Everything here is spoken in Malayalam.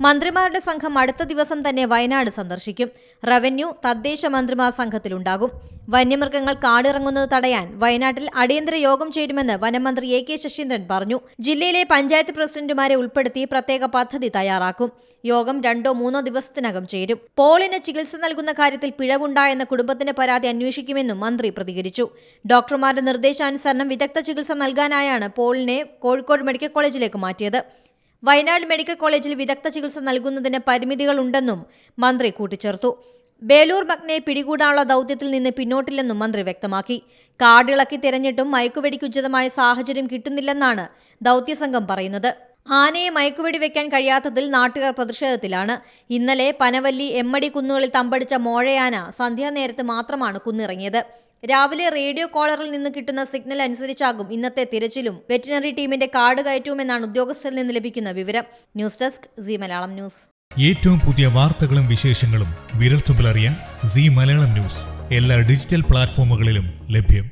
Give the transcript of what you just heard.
മന്ത്രിമാരുടെ സംഘം അടുത്ത ദിവസം തന്നെ വയനാട് സന്ദർശിക്കും. റവന്യൂ തദ്ദേശ മന്ത്രിമാർ സംഘത്തിലുണ്ടാകും. വന്യമൃഗങ്ങൾ കാടിറങ്ങുന്നത് തടയാൻ വയനാട്ടിൽ അടിയന്തര യോഗം ചേരുമെന്ന് വനമന്ത്രി എ കെ ശശീന്ദ്രൻ പറഞ്ഞു. ജില്ലയിലെ പഞ്ചായത്ത് പ്രസിഡന്റുമാരെ ഉൾപ്പെടുത്തി പ്രത്യേക പദ്ധതി തയ്യാറാക്കും. യോഗം രണ്ടോ മൂന്നോ ദിവസത്തിനകം ചേരും. പോളിന് ചികിത്സ നൽകുന്ന കാര്യത്തിൽ പിഴവുണ്ടായെന്ന കുടുംബത്തിന്റെ പരാതി അന്വേഷിക്കുമെന്നും മന്ത്രി പ്രതികരിച്ചു. ഡോക്ടർമാരുടെ നിർദ്ദേശാനുസരണം വിദഗ്ധ ചികിത്സ നൽകാനായാണ് പോളിനെ കോഴിക്കോട് മെഡിക്കൽ കോളേജിലേക്ക് മാറ്റിയത്. വയനാട് മെഡിക്കൽ കോളേജിൽ വിദഗ്ധ ചികിത്സ നൽകുന്നതിന് പരിമിതികളുണ്ടെന്നും മന്ത്രി കൂട്ടിച്ചേർത്തു. ബേലൂർ മഗ്നയെ പിടികൂടാനുള്ള ദൗത്യത്തിൽ നിന്ന് പിന്നോട്ടില്ലെന്നും മന്ത്രി വ്യക്തമാക്കി. കാർഡിളക്കി തിരഞ്ഞിട്ടും മയക്കുവെടിക്കുചിതമായ സാഹചര്യം കിട്ടുന്നില്ലെന്നാണ് ദൗത്യസംഘം പറയുന്നത്. ആനയെ മയക്കുവെടി വെക്കാൻ കഴിയാത്തതിൽ നാട്ടുകാർ പ്രതിഷേധത്തിലാണ്. ഇന്നലെ പനവല്ലി എമ്മടി കുന്നുകളിൽ തമ്പടിച്ച മോഴയാന സന്ധ്യാനേരത്ത് മാത്രമാണ് കുന്നിറങ്ങിയത്. രാവിലെ റേഡിയോ കോളറിൽ നിന്ന് കിട്ടുന്ന സിഗ്നൽ അനുസരിച്ചാകും ഇന്നത്തെ തിരച്ചിലും. വെറ്റിനറി ടീമിന്റെ കാർഡ് കയറ്റുമെന്നാണ് ഉദ്യോഗസ്ഥരിൽ നിന്ന് ലഭിക്കുന്ന വിവരം. News desk Zee Malayalam news. ഏറ്റവും പുതിയ വാർത്തകളും വിശേഷങ്ങളും വിരൽത്തുമ്പിലറിയാൻ സി മലയാളം ന്യൂസ്. എല്ലാ ഡിജിറ്റൽ പ്ലാറ്റ്ഫോമുകളിലും ലഭ്യം.